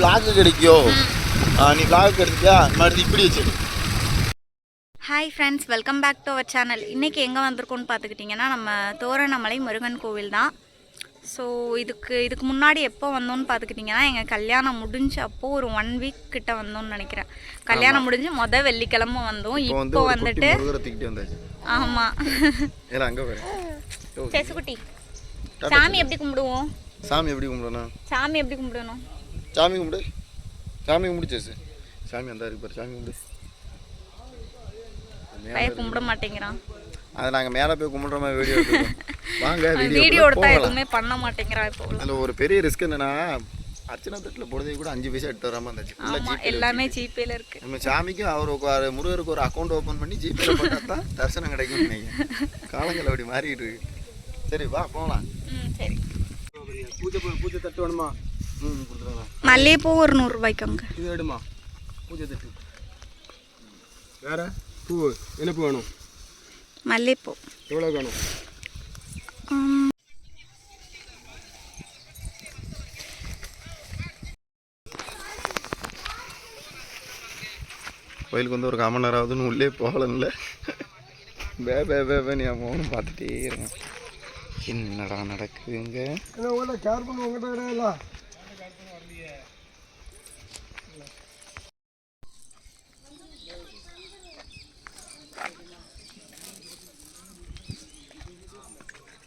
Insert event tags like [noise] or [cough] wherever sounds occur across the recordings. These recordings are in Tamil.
விளாக்கு கிடைக்கும் நீ விளாக் எடுத்துட்டியா? மறுபடியும் இப்படி வச்சு hi friends welcome back to our channel இன்றைக்கி எங்கே வந்திருக்கோம்னு பார்த்துக்கிட்டிங்கன்னா நம்ம தோரணமலை முருகன் கோவில் தான். ஸோ இதுக்கு இதுக்கு முன்னாடி எப்போ வந்தோம்னு பார்த்துக்கிட்டிங்கன்னா எங்கள் கல்யாணம் முடிஞ்ச அப்போ ஒரு ஒன் வீக் கிட்ட வந்தோம்னு நினைக்கிறேன். கல்யாணம் முடிஞ்சு மொதல் வெள்ளிக்கிழமை வந்தோம். இப்போ வந்துட்டு ஆமாம் சாமி எப்படி கும்பிடுவோம்? சாமி எப்படி கும்பிடணும்? சாமி எப்படி கும்பிடணும்? சாமி கும்பிடு. சாமி கும்பிடு சேசு சாமி அந்த இருக்கு பாரு சாமி கும்பிடு. இருக்கு. கும்பிட மாட்டேங்கிறான். அதை நாங்கள் மேலே போய் கும்பிட்ற மாதிரி வீடியோ [laughs] வாங்க வீடியோ வீடியோ எடுத்தா போகலாம். எதுவுமே பண்ண மாட்டேங்கிறான் இப்போ. அதில் ஒரு பெரிய ரிஸ்க் என்னன்னா அர்ச்சனை தட்டில் பொழுதை கூட அஞ்சு பைசா எடுத்து வராமல் இருந்துச்சு. எல்லாமே ஜிபேல இருக்குது நம்ம சாமிக்கு அவருக்கு ஒரு முருகருக்கு ஒரு அக்கௌண்ட் ஓப்பன் பண்ணி ஜிபேல போட்டால் தான் தரிசனம் கிடைக்கும்னு நினைக்கிறேன். காலங்கள் அப்படி மாறிட்டு இருக்கு. சரி வா போகலாம். ம் சரி. பூஜை பூஜை தட்டு வேணுமா? மல்லிகைப்பூ ஒரு நூறுரூபாய்க்குங்க இது எடுமா? பூஜை தட்டு. வேற? பூ என்ன பூ வேணும்? மல்லிகைப்பூ. எவ்வளோ வேணும்? கோயிலுக்கு வந்து ஒரு கால் மணி நேரம் ஆகுதுன்னு உள்ளே போகலன்ல. வே வே வே வே நீ மௌனம் பார்த்துட்டே இருங்க. என்னடா நடக்குதுங்க? கேர் பண்ண இல்ல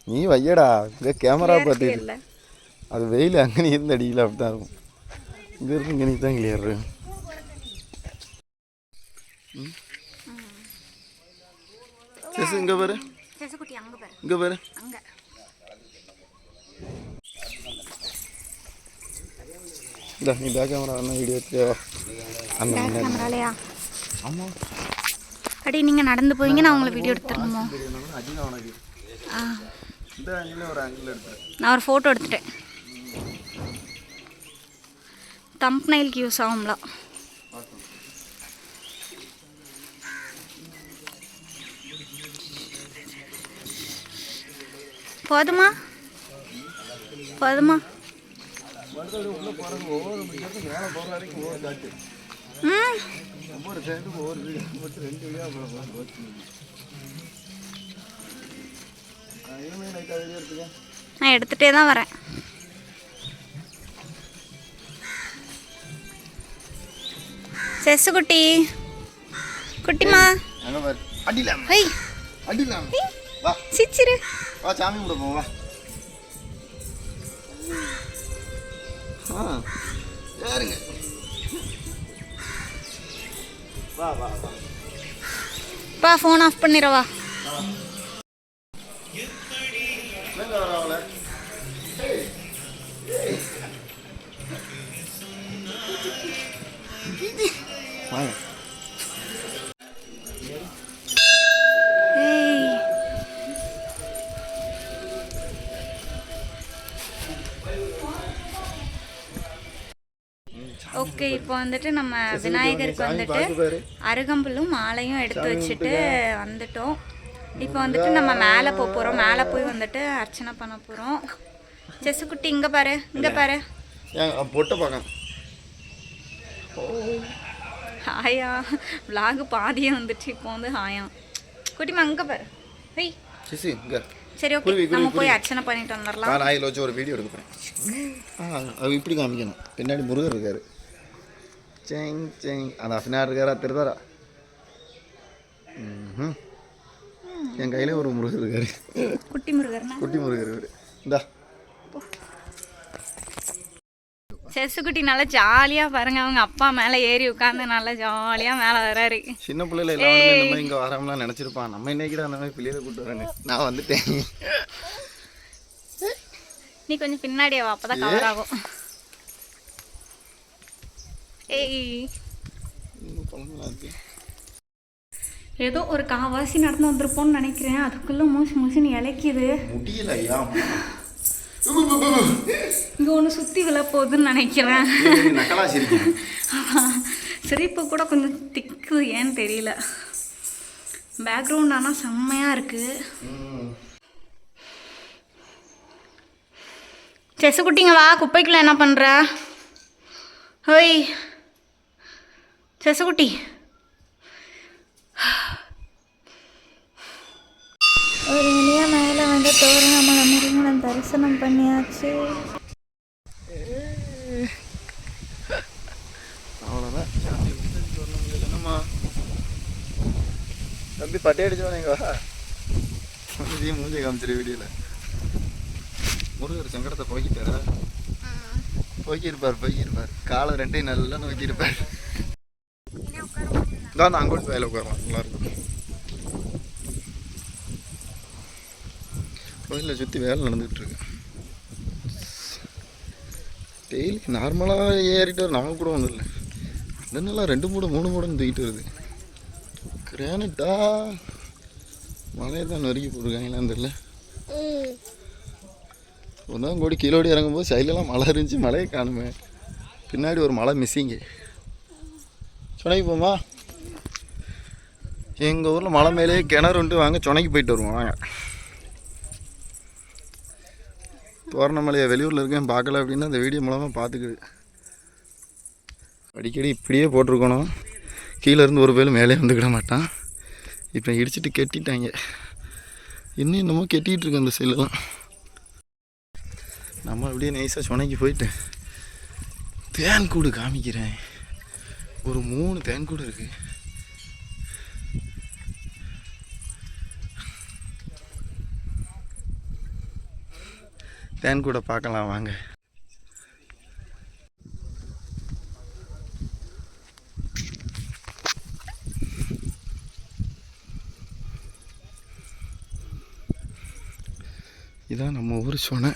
நீ வையடா இங்கே கேமரா இல்ல. அது வெயில் அங்கே நீ இருந்து அடிக்கல அப்படி தான் இருக்கும். இங்கே இருந்து இங்கே நீ தான் கிளியர் சரி இங்கே பாரு. இங்கே பாரு. இந்த நீ பேக் கேமரா வேணா வீடியோ எடுத்துட்டு வா. அந்த கேமராலையா ஆமாம் அடி நீங்க நடந்து போவீங்க நான் உங்களை வீடியோ எடுத்துருணுமோ ஆ. நான் ஒரு ஃபோட்டோ எடுத்துட்டேன். தம்ப்னைலுக்கு யூஸ் ஆகும்ல. போதுமா? போதுமா? ஒவ்வொரு ஒவ்வொரு நான் எடுத்துகிட்டே தான் வரேன். செஸ்ஸு குட்டி. குட்டிமா அடிலாம். ஹை. அடிலாம். வா. சிச்சிரு. வா சாமி கூட போ ஆ வா வா வா. பா ஃபோன் ஆஃப் பண்ணிடவா ஓகே இப்போ வந்துட்டு நம்ம விநாயகருக்கு வந்துட்டு பாரு. அருகம்புல்லும் மாலையும் எடுத்து வச்சுட்டு வந்துட்டோம். இப்போ வந்துட்டு நம்ம மேலே போக போகிறோம் மேலே போய் வந்துட்டு அர்ச்சனை பண்ண போகிறோம் செசுக்குட்டி இங்கே பாரு இங்கே பாரு. பொட்டை பார்க்க ஹாயா. விலாகு பாதியே வந்துட்டு இப்போ வந்து ஹாயா குட்டிமா இங்கே பாரு. ஹெய். சிசி இங்க. சரி ஓகே. நம்ம போய். அர்ச்சனை பண்ணிட்டு வந்துடலாம் நான் ஆயில் வச்சு ஒரு வீடியோ எடுக்க போகிறேன் இப்படி காமிக்கணும். பின்னாடி முருகர் இருக்காரு. சேங் அந்த பின்னாடி இருக்காரா திருதாரா ம்ஹும். என் கையில ஒரு முருகர் இருக்காரு குட்டி முருகர்னா குட்டி முருகர் இவரு இந்தா செசுக்குட்டி நல்லா ஜாலியாக பாருங்க. அவங்க அப்பா மேலே ஏறி உட்காந்து நல்லா ஜாலியாக மேலே வராரு. சின்ன பிள்ளைல எல்லாம் இங்கே வராமலாம் நினச்சிருப்பான். நம்ம இன்னைக்கு அந்த மாதிரி பிள்ளைகளை கூப்பிட்டு வரேன்னு. நான் வந்துட்டேன். நீ கொஞ்சம் பின்னாடியே அப்பதான் கவர் ஆகும். ஏய். இருக்கு. ஏதோ ஒரு காவாசி நடந்து வந்திருப்போம்னு நினைக்கிறேன். அதுக்குள்ள மூசி மூசின்னு இலைக்குது. முடியல ஐயா இங்க ஒன்று சுத்தி விழ போகுதுன்னு நினைக்கிறேன். நக்கலா சிரிக்கும் சிரிப்பு கூட கொஞ்சம் திக்கு ஏன்னு தெரியல. பேக்ரவுண்ட் ஆனால் செம்மையாக இருக்குது செசு குட்டிங்க வா. குப்பைக்குள்ள என்ன பண்ணுற ஹோய். செசகுட்டி. ஒரு வழியாக மேலே வந்து தோரணமலை முருகன் தரிசனம் பண்ணியாச்சு. அவ்வளோதான் தம்பி பட்டை வா. இதையும் மூஞ்சி காமிச்சிரு வீடியோவில் முருகர் சங்கடத்தை போய்க்கிட்டாரா போய்க்கிருப்பார் போய்க்கிருப்பார் காலை ரெண்டையும் நல்லா நோக்கியிருப்பார். தான் அங்கோட்டு வேலை உட்காரலாம் நல்லாயிருக்கும் கோயிலில் சுற்றி வேலை நடந்துகிட்டு இருக்கு டெய்லி நார்மலாக ஏறிட்டு வர நமக்கு கூட ஒன்றும் இல்லை அதனால ரெண்டு மூடம் மூணு மூடன்னு தூக்கிட்டு வருது கிரானட்டா மலையை தான் நொறுக்கி போட்டிருக்காங்களான்னு தெரியல ஒன்றாம் கோடி கீழோடி இறங்கும்போது சைட்லலாம் மழை இருந்துச்சு மழையை காணுமே பின்னாடி ஒரு மலை மிஸ்ஸிங்கு சொன்னைக்கு போமா எங்கள் ஊரில் மலை மேலேயே கிணறு உண்டு. வாங்க சுனைக்கு போயிட்டு வருவோம். வாங்க. தோரணமலையை வெளியூரில் இருக்கேன் பார்க்கல அப்படின்னா அந்த வீடியோ மூலமாக பார்த்துக்குது. அடிக்கடி இப்படியே போட்டிருக்கணும். கீழேருந்து ஒரு பேரும் மேலே வந்துக்கிட மாட்டான். இப்போ இடிச்சிட்டு கெட்டிட்டாங்க. இன்னும் என்னமோ கெட்டிகிட்டு இருக்கு அந்த செல்லெல்லாம் நம்ம அப்படியே நைஸாக சுனைக்கு போயிட்டு தேன் கூடு காமிக்கிறேன். ஒரு மூணு தேன் கூடு தேன் கூட பார்க்கலாம் வாங்க. இதான் நம்ம ஊர் சொன்ன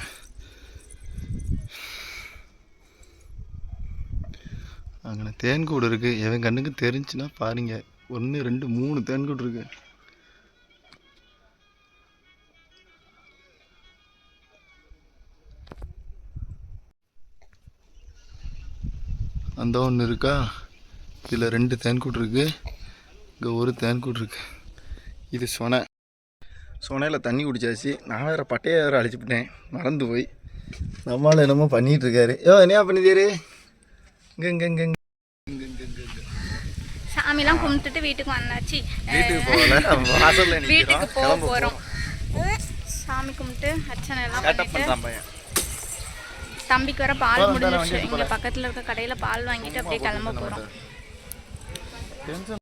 அங்கே தேன்கூடு இருக்குது எவன் கண்ணுக்கு தெரிஞ்சுன்னா பாருங்க. ஒன்று ரெண்டு மூணு தேன்கூடு இருக்கு. அந்த ஒன்று இருக்கா? இதில் ரெண்டு தேன்கூடு இருக்கு. இங்கே ஒரு தேன்கூடு இருக்கு. இது சொனை. சொனையில் தண்ணி குடிச்சாச்சு. நான் வேறு பட்டையை வேறு அழிச்சுப்பிட்டேன் மறந்து போய். நம்மளால் என்னமோ பண்ணிகிட்டு இருக்காரு. யோ என்னையா பண்ணிதேரு இங்கே இங்கே இங்கே சாமிலாம் கும்பிட்டுட்டு வீட்டுக்கு வந்தாச்சு. வீட்டுக்கு போகல. வாசல்ல வீட்டுக்கு போக போகிறோம் சாமி கும்பிட்டு அர்ச்சனை எல்லாம் பண்ணிட்டு தம்பிக்கு வர பால் வண்டி இங்கே பக்கத்தில் இருக்க கடையில் பால் வாங்கிட்டு அப்படியே கிளம்ப போகிறோம் டென்ஷன்